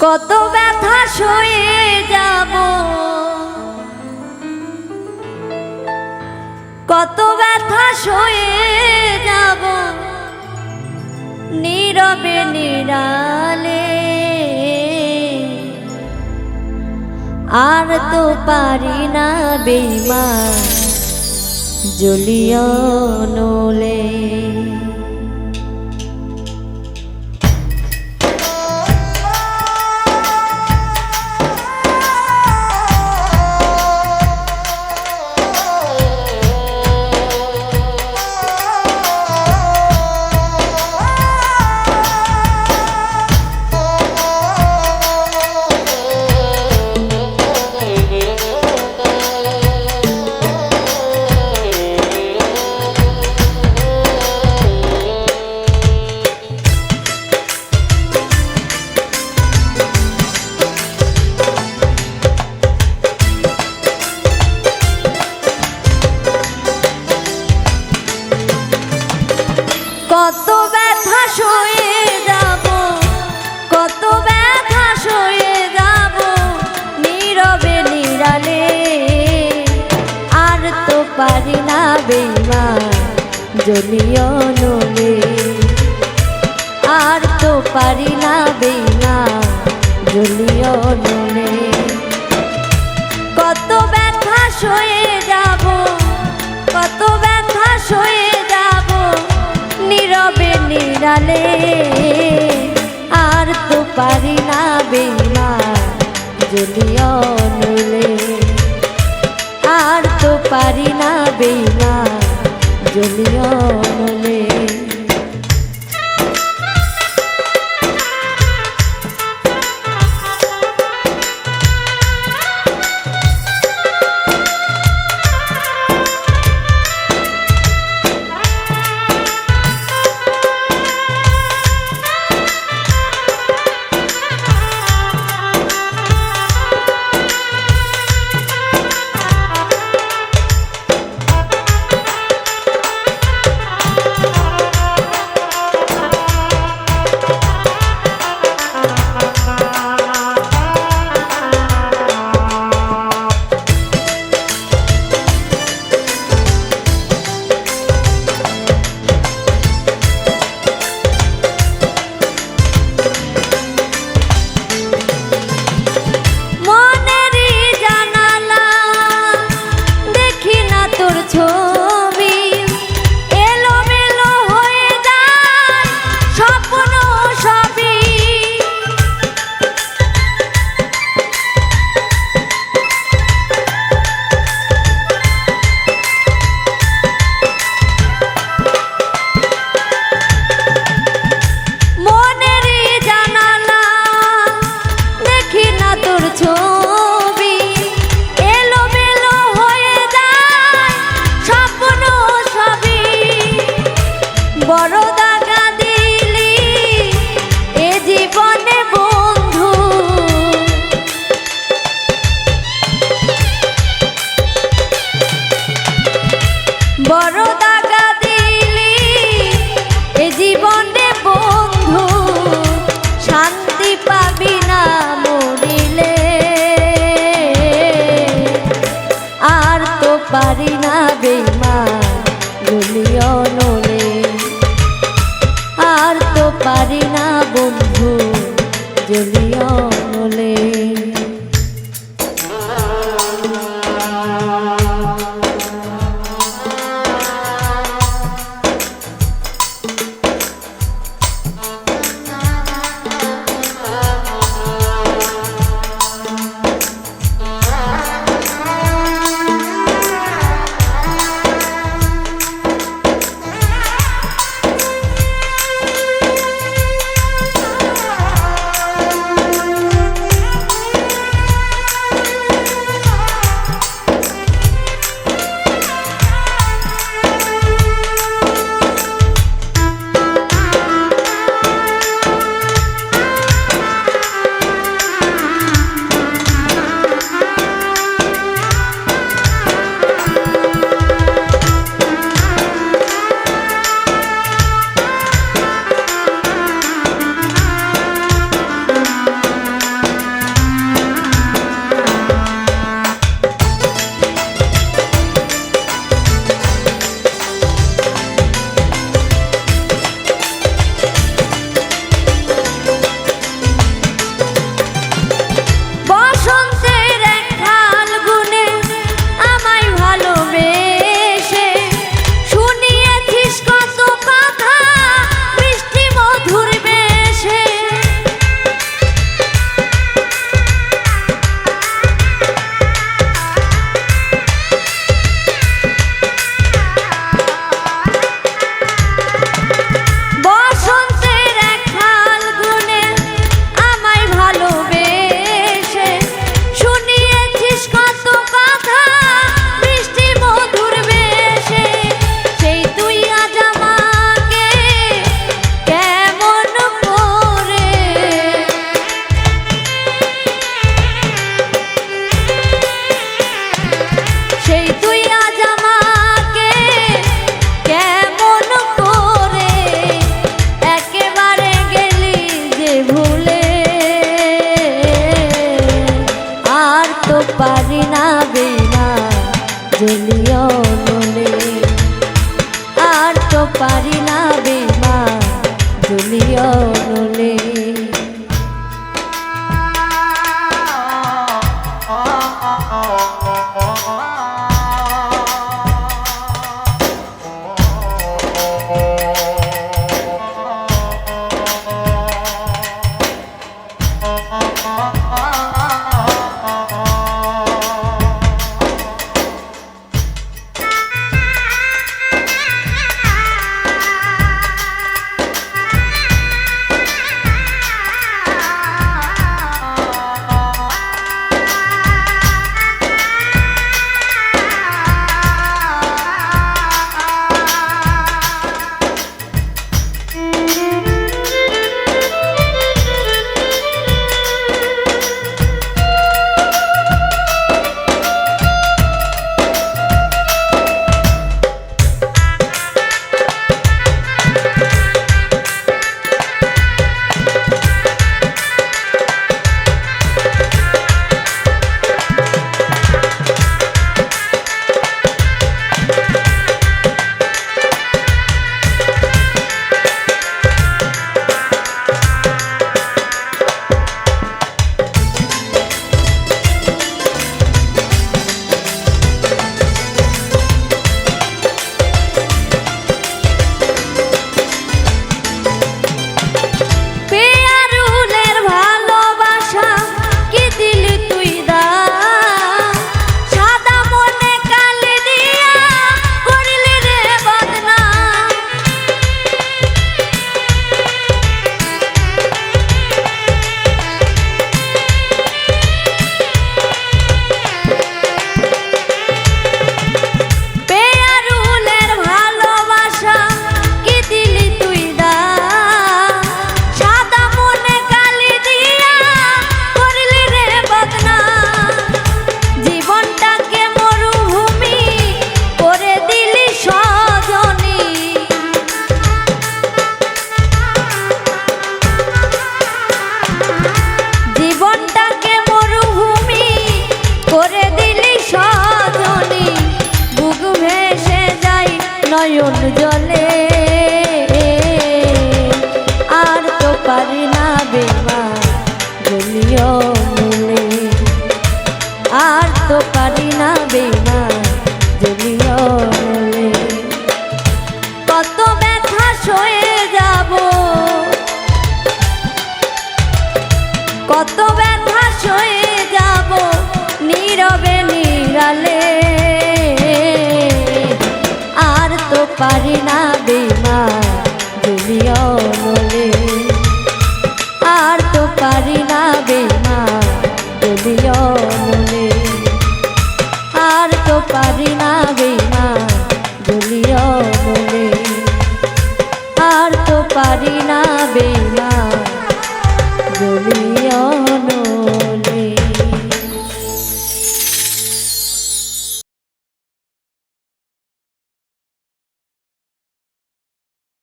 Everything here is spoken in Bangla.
কত ব্যথা সয়ে যাব। কত ব্যথা সয়ে যাব। নীরবে নিরালে আর তো পারি না বেমা জ্বলিয় নলে জলিয় নলে আর তো পারি না বেমা জলিয় নলে কত ব্যথা সয়ে যাব, কত ব্যথা সয়ে যাব, নীরবে নিরালে। আর তো পারি না বেমা জলিয় নলে আর তো পারি না বেমা জলিয় por otro.